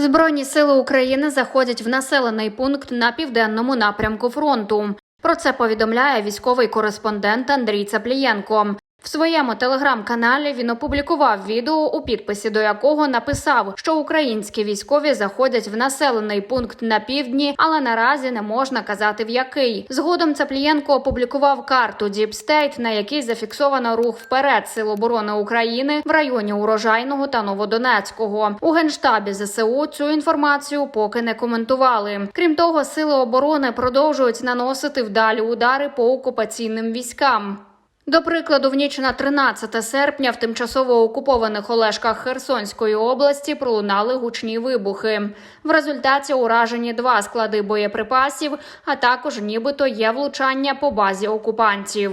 Збройні сили України заходять в населений пункт на південному напрямку фронту. Про це повідомляє військовий кореспондент Андрій Цаплієнко. В своєму телеграм-каналі він опублікував відео, у підписі до якого написав, що українські військові заходять в населений пункт на півдні, але наразі не можна казати в який. Згодом Цаплієнко опублікував карту Діпстейт, на якій зафіксовано рух вперед Сил оборони України в районі Урожайного та Новодонецького. У генштабі ЗСУ цю інформацію поки не коментували. Крім того, сили оборони продовжують наносити вдалі удари по окупаційним військам. До прикладу, в ніч на 13 серпня в тимчасово окупованих Олешках Херсонської області пролунали гучні вибухи. В результаті уражені два склади боєприпасів, а також нібито є влучання по базі окупантів.